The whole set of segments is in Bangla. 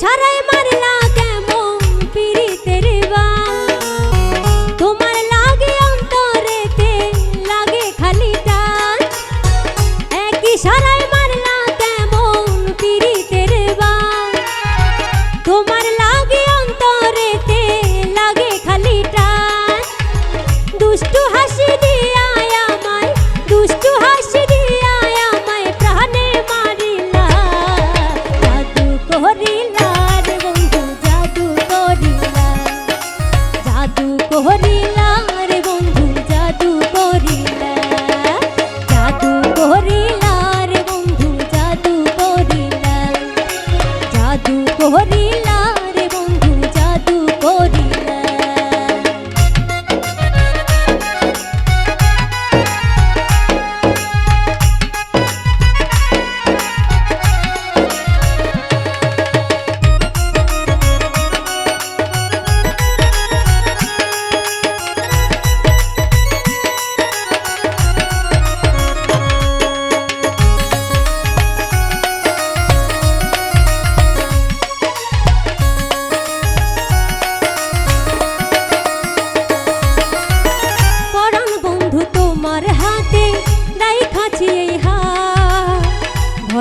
সারায়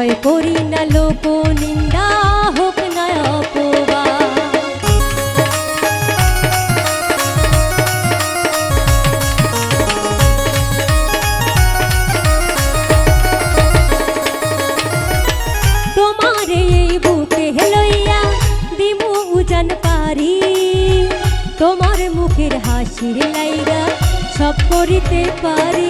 ভয় করি না লোক নিন্দা হোক না এই বুকে হেলইয়া দিমু উজান পারি। তোমার মুখের হাসির লাইগা সব করিতে পারি।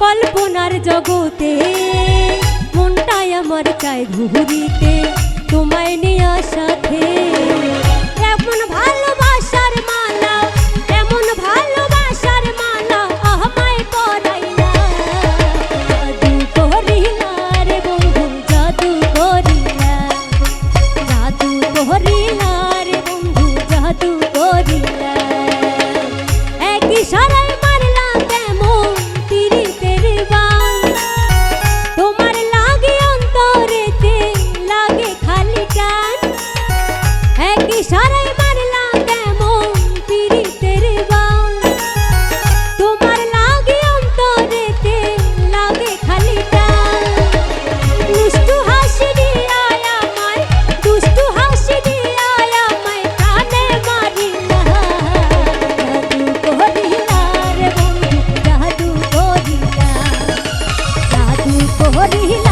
কল্পনার জগতে মনটাই আমার চায় ঘুরিতে। তোমায় নিয়ে আস হরিলা